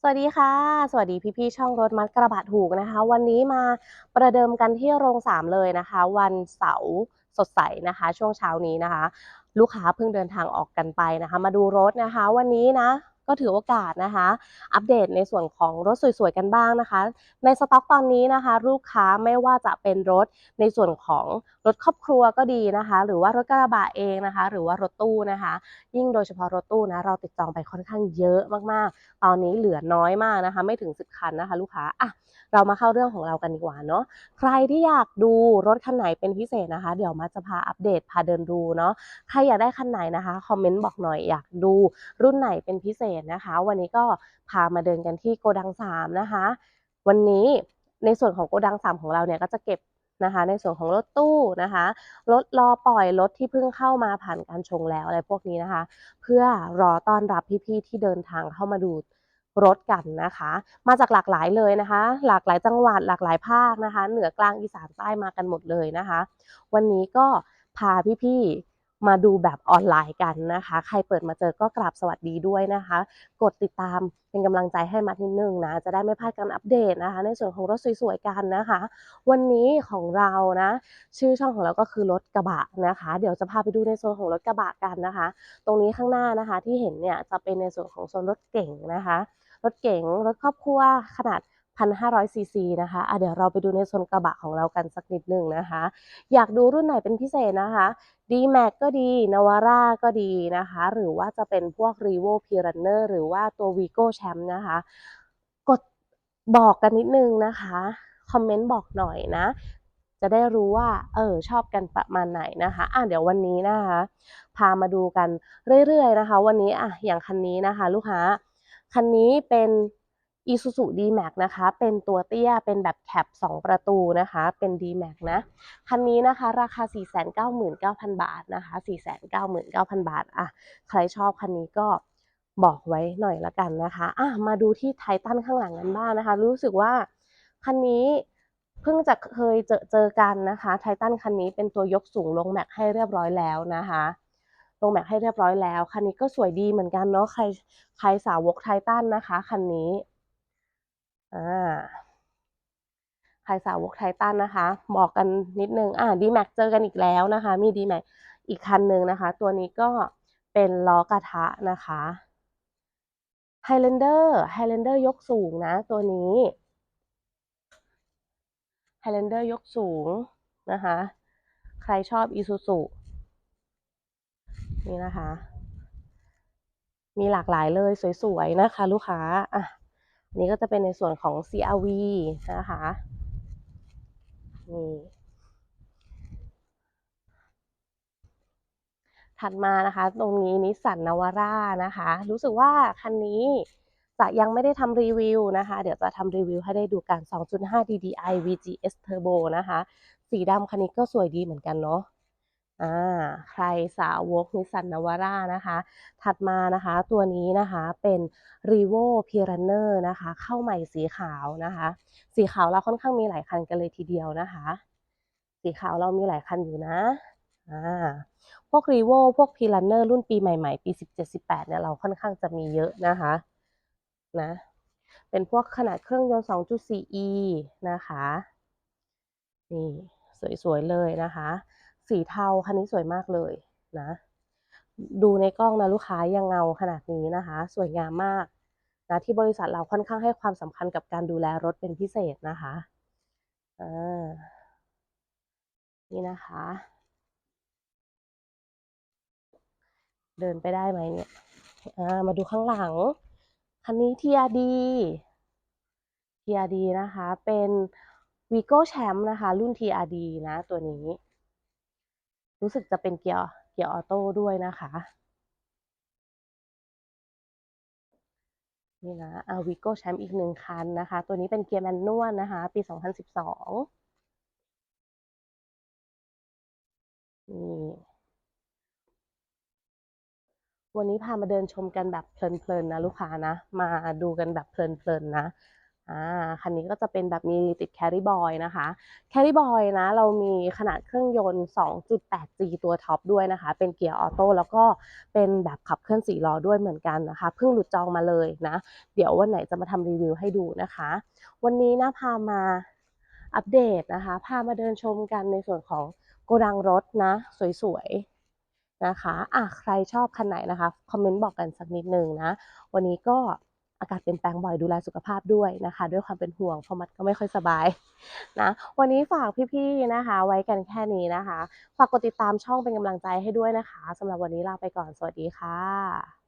สวัสดีค่ะ สวัสดีพี่ๆช่องรถมัดกระบะถูกนะคะ วันนี้มาประเดิมกันที่โรงสามเลยนะคะ วันเสาร์สดใสนะคะ ช่วงเช้านี้นะคะ ลูกค้าเพิ่งเดินทางออกกันไปนะคะ มาดูรถนะคะ วันนี้นะ ก็ถือโอกาสนะคะ อัปเดตในส่วนของรถสวยๆกันบ้างนะคะ ในสต็อกตอนนี้นะคะ ลูกค้าไม่ว่าจะเป็นรถในส่วนของรถครอบครัวก็ดีนะคะ หรือว่ารถกระบะเองนะคะ หรือว่ารถตู้นะคะ ยิ่งโดยเฉพาะรถตู้นะเราติดจองไปค่อนข้างเยอะมากๆ ตอนนี้เหลือน้อยมากนะคะ ไม่ถึง 10 คันนะคะ ลูกค้าอะเรามาเข้าเรื่องของเรากันดีกว่าเนาะใครที่อยากดูรถคันไหนเป็นพิเศษนะคะ เดี๋ยวมาจะพาอัปเดตพาเดินดูเนาะใครอยากได้คันไหนนะคะคอมเมนต์บอกหน่อยอยากดูรุ่นไหนเป็นพิเศษนะคะ วันนี้ก็พามาเดินกันที่โกดัง3นะคะ วันนี้ในส่วนของโกดัง3ของเราเนี่ยก็จะเก็บนะคะ ในส่วนของรถตู้นะคะ รถรอปล่อยรถที่เพิ่งเข้ามาผ่านการชงแล้วอะไรพวกนี้นะคะ เพื่อรอต้อนรับพี่ๆที่เดินทางเข้ามาดูรถกันนะคะ มาจากหลากหลายเลยนะคะ หลากหลายจังหวัดหลากหลายภาคนะคะ เหนือกลางอีสานใต้มากันหมดเลยนะคะ วันนี้ก็พาพี่ๆ มาดูแบบออนไลน์กันนะคะ ใครเปิดมาเจอก็กราบสวัสดีด้วยนะคะ กดติดตามเป็นกำลังใจให้มาทีนึงนะ จะได้ไม่พลาดการอัปเดตนะคะ ในส่วนของรถสวยๆกันนะคะ วันนี้ของเรานะ ชื่อช่องของเราก็คือรถกระบะนะคะ เดี๋ยวจะพาไปดูในโซนของรถกระบะกันนะคะ ตรงนี้ข้างหน้านะคะที่เห็นเนี่ยจะเป็นในส่วนของโซนรถเก๋งนะคะ รถเก๋งรถครอบครัวขนาด 1,500ซีซีนะคะอะเดี๋ยวเราไปดูในโซนกระบะของเรากันสักนิดหนึ่งนะคะ อยากดูรุ่นไหนเป็นพิเศษนะคะ d m a x ก็ดี Navara ก็ดีนะคะ หรือว่าจะเป็นพวก Revo p i r a n n e r หรือว่าตัว Vigo Champ นะคะ กดบอกกันนิดนึงนะคะ คอมเมนต์บอกหน่อยนะ จะได้รู้ว่า เออ ชอบกันประมาณไหนนะคะ อะเดี๋ยววันนี้นะคะ พามาดูกันเรื่อยๆนะคะ วันนี้อะอย่างคันนี้นะคะ ลูกค้า คันนี้เป็น Isuzu D-Max นะคะ เป็นตัวเตี้ย เป็นแบบแคป 2 ประตูนะคะ เป็น D-Max นะ คันนี้นะคะ ราคา 499,000 บาทนะคะ 499,000 บาท อะ ใครชอบคันนี้ก็บอกไว้หน่อยละกันนะคะ อะ มาดูที่ไททันข้างหลังกันบ้างนะคะ รู้สึกว่าคันนี้เพิ่งจะเคยเจอเจอกันนะคะไททันคันนี้เป็นตัวยกสูงลงแม็กให้เรียบร้อยแล้วนะคะลงแม็กให้เรียบร้อยแล้ว คันนี้ก็สวยดีเหมือนกันเนาะใครใครสาวกไททันนะคะ คันนี้ อ่าใครสาวกไททันนะคะ บอกกันนิดนึง อ่าดีแม็กเจอกันอีกแล้วนะคะ มีดีแม็กอีกคันหนึ่งนะคะ ตัวนี้ก็เป็นล้อกระทะนะคะ Highlander Highlander ยกสูงนะ ตัวนี้ Highlander ยกสูงนะคะ ใครชอบ Isuzu นี่นะคะ มีหลากหลายเลยสวยๆนะคะ ลูกค้าอะ นี่ก็จะเป็นในส่วนของ CRV นะคะนี่ถัดมานะคะ ตรงนี้นิสสันนาวาร่านะคะ รู้สึกว่าคันนี้จะยังไม่ได้ทำรีวิวนะคะ เดี๋ยวจะทำรีวิวให้ได้ดูกัน 2.5 DDI VGS Turbo นะคะ สีดำคันนี้ก็สวยดีเหมือนกันเนาะ อ่าใครสาวกนิสันนวาร่านะคะ ถัดมานะคะตัวนี้นะคะเป็น Revo p i r a n n e r นะคะเข้าใหม่สีขาวนะคะ สีขาวเราค่อนข้างมีหลายคันกันเลยทีเดียวนะคะ สีขาวเรามีหลายคันอยู่นะอ่าพวก Revo พวก p i r a n n e r รุ่นปีใหม่ๆ ปี 17-18เนี่ยเราค่อนข้างจะมีเยอะนะคะนะเป็นพวกขนาดเครื่องยนต์ 2.4e นะคะ นี่ สวย ๆ เลยนะคะ สีเทาคันนี้สวยมากเลยนะ ดูในกล้องนะลูกค้ายังเงาขนาดนี้นะคะ สวยงามมากนะที่บริษัทเราค่อนข้างให้ความสำคัญกับการดูแลรถเป็นพิเศษนะคะอ่านี่นะคะ เดินไปได้ไหมเนี่ยอ่ามาดูข้างหลัง คันนี้ TRD TRD นะคะ เป็น Vigo Champ นะคะ รุ่น TRD นะ ตัวนี้ รู้สึกจะเป็นเกียร์เกียร์ออโต้ด้วยนะคะ นี่นะอาวิโก้แชมป์อีกหนึ่งคันนะคะ ตัวนี้เป็นเกียร์แมนนวลนะคะ ปี 2012 นี่วันนี้พามาเดินชมกันแบบเพลินๆนะลูกค้านะ มาดูกันแบบเพลินๆนะ อ่าคันนี้ก็จะเป็นแบบมีติด Carry Boy นะคะ Carry Boy นะเรามีขนาดเครื่องยนต์ 2.8G ตัวท็อปด้วยนะคะ เป็นเกียร์ออโต้แล้วก็เป็นแบบขับเคลื่อน4ล้อด้วยเหมือนกันนะคะเพิ่งหลุดจองมาเลยนะ เดี๋ยววันไหนจะมาทำรีวิวให้ดูนะคะ วันนี้นะพามาอัปเดตนะคะ พามาเดินชมกันในส่วนของโกดังรถนะ สวยๆนะคะอะใครชอบคันไหนนะคะคอมเมนต์บอกกันสักนิดนึงนะ วันนี้ก็ อากาศเปลี่ยนแปลงบ่อยดูแลสุขภาพด้วยนะคะ ด้วยความเป็นห่วงเพราะมัดก็ไม่ค่อยสบายนะวันนี้ฝากพี่ๆนะคะ ไว้กันแค่นี้นะคะ ฝากกดติดตามช่องเป็นกำลังใจให้ด้วยนะคะสำหรับวันนี้ลาไปก่อนสวัสดีค่ะ